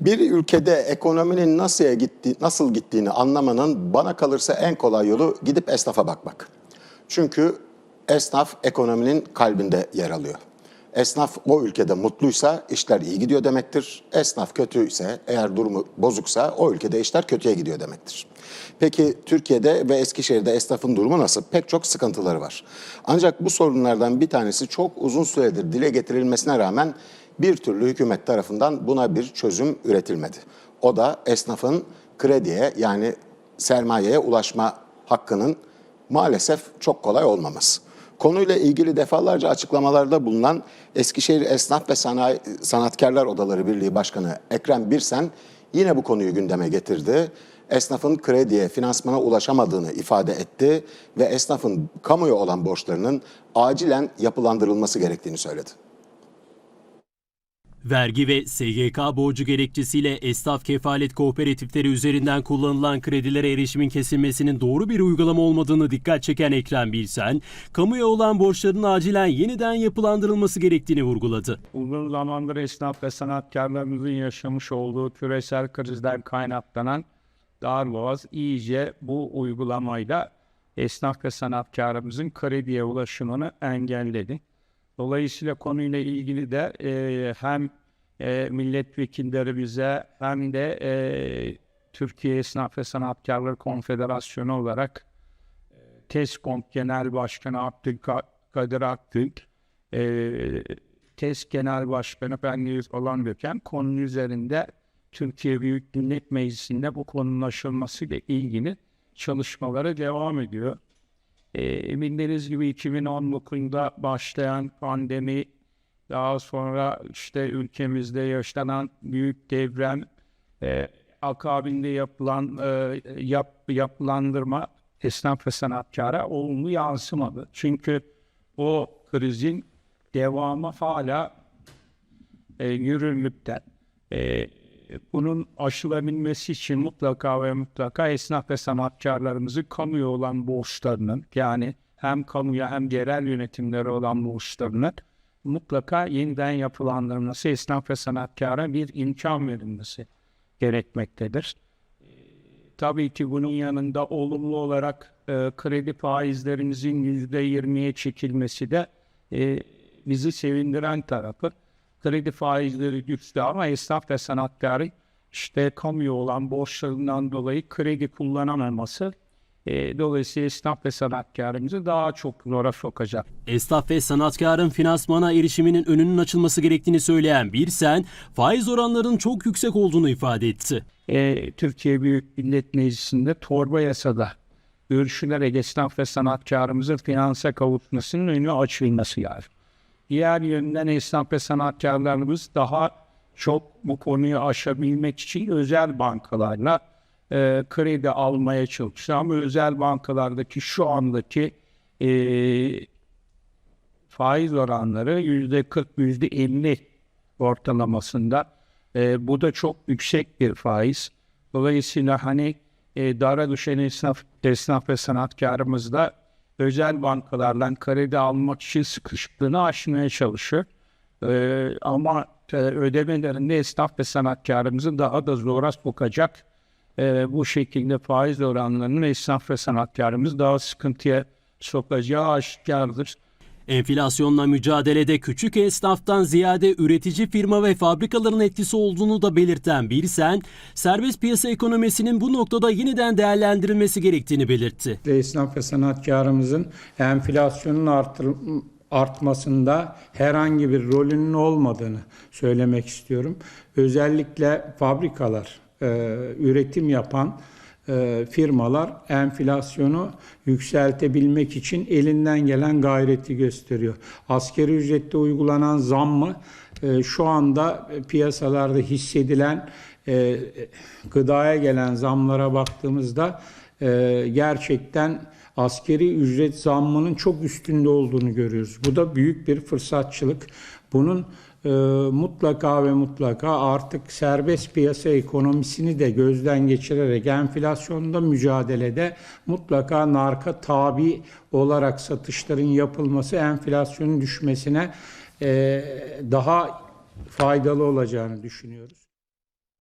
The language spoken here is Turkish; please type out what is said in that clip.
Bir ülkede ekonominin nasıl gitti, nasıl gittiğini anlamanın bana kalırsa en kolay yolu gidip esnafa bakmak. Çünkü esnaf ekonominin kalbinde yer alıyor. Esnaf o ülkede mutluysa işler iyi gidiyor demektir. Esnaf kötüyse, eğer durumu bozuksa o ülkede işler kötüye gidiyor demektir. Peki Türkiye'de ve Eskişehir'de esnafın durumu nasıl? Pek çok sıkıntıları var. Ancak bu sorunlardan bir tanesi çok uzun süredir dile getirilmesine rağmen bir türlü hükümet tarafından buna bir çözüm üretilmedi. O da esnafın krediye yani sermayeye ulaşma hakkının maalesef çok kolay olmaması. Konuyla ilgili defalarca açıklamalarda bulunan Eskişehir Esnaf ve Sanayi, Sanatkarlar Odaları Birliği Başkanı Ekrem Birsen yine bu konuyu gündeme getirdi. Esnafın krediye, finansmana ulaşamadığını ifade etti ve esnafın kamuya olan borçlarının acilen yapılandırılması gerektiğini söyledi. Vergi ve SGK borcu gerekçesiyle esnaf kefalet kooperatifleri üzerinden kullanılan kredilere erişimin kesilmesinin doğru bir uygulama olmadığını dikkat çeken Ekrem Bilsen, kamuya olan borçların acilen yeniden yapılandırılması gerektiğini vurguladı. uzun zamandır esnaf ve sanatkarlarımızın yaşamış olduğu küresel krizden kaynaklanan darboğaz iyice bu uygulamayla esnaf ve sanatkarımızın krediye ulaşımını engelledi. Dolayısıyla konuyla ilgili de e, hem e, milletvekillerimize hem de e, Türkiye Esnaf ve Sanatkarlar Konfederasyonu olarak e, TESKOM Genel Başkanı Abdülkadir Aktürk, e, TES Genel Başkanı Bendeniz olan Gökhan konunun üzerinde Türkiye Büyük Millet Meclisi'nde bu konunun aşılmasıyla ilgili çalışmalara devam ediyor. E, bildiğiniz gibi 2019'da başlayan pandemi, daha sonra işte ülkemizde yaşanan büyük deprem, e, akabinde yapılan e, yap, yapılandırma esnaf ve sanatkara olumlu yansımadı. Çünkü o krizin devamı hala e, yürürlükte. E, bunun aşılabilmesi için mutlaka ve mutlaka esnaf ve sanatkarlarımızın kamuya olan borçlarının yani hem kamuya hem yerel yönetimlere olan borçlarının mutlaka yeniden yapılandırılması, esnaf ve sanatkara bir imkan verilmesi gerekmektedir. Ee, Tabii ki bunun yanında olumlu olarak e, kredi faizlerimizin yüzde yirmiye çekilmesi de e, bizi sevindiren tarafı. Kredi faizleri düştü ama esnaf ve sanatkarı işte kamuya olan borçlarından dolayı kredi kullanamaması e, dolayısıyla esnaf ve sanatkarımızı daha çok zora sokacak. Esnaf ve sanatkarın finansmana erişiminin önünün açılması gerektiğini söyleyen Birsen, faiz oranlarının çok yüksek olduğunu ifade etti. e, Türkiye Büyük Millet Meclisi'nde torba yasada görüşülerek esnaf ve sanatkarımızın finansa kavuşmasının önü açılması lazım. Diğer yönden esnaf ve sanatkarlarımız daha çok bu konuyu aşabilmek için özel bankalarla e, kredi almaya çalışıyor. Ama özel bankalardaki şu andaki e, faiz oranları yüzde 40, yüzde 50 ortalamasında. E, bu da çok yüksek bir faiz. Dolayısıyla hani e, dara düşen esnaf, esnaf ve sanatkarımız da özel bankalardan kredi almak için sıkışıklığını aşmaya çalışıyor. E, ama e, ödemelerinde esnaf ve sanatkarımızı daha da zora sokacak e, bu şekilde faiz oranlarının esnaf ve sanatkarımız daha sıkıntıya sokacağı aşikardır. Enflasyonla mücadelede küçük esnaftan ziyade üretici firma ve fabrikaların etkisi olduğunu da belirten Birsen, serbest piyasa ekonomisinin bu noktada yeniden değerlendirilmesi gerektiğini belirtti. esnaf ve sanatkarımızın enflasyonun artır, artmasında herhangi bir rolünün olmadığını söylemek istiyorum. Özellikle fabrikalar, e, üretim yapan e, firmalar enflasyonu yükseltebilmek için elinden gelen gayreti gösteriyor. Askeri ücrette uygulanan zammı e, şu anda piyasalarda hissedilen gıdaya gelen zamlara baktığımızda gerçekten askeri ücret zammının çok üstünde olduğunu görüyoruz. Bu da büyük bir fırsatçılık. Bunun e, mutlaka ve mutlaka artık serbest piyasa ekonomisini de gözden geçirerek enflasyonda mücadelede mutlaka narka tabi olarak satışların yapılması enflasyonun düşmesine e, daha faydalı olacağını düşünüyoruz.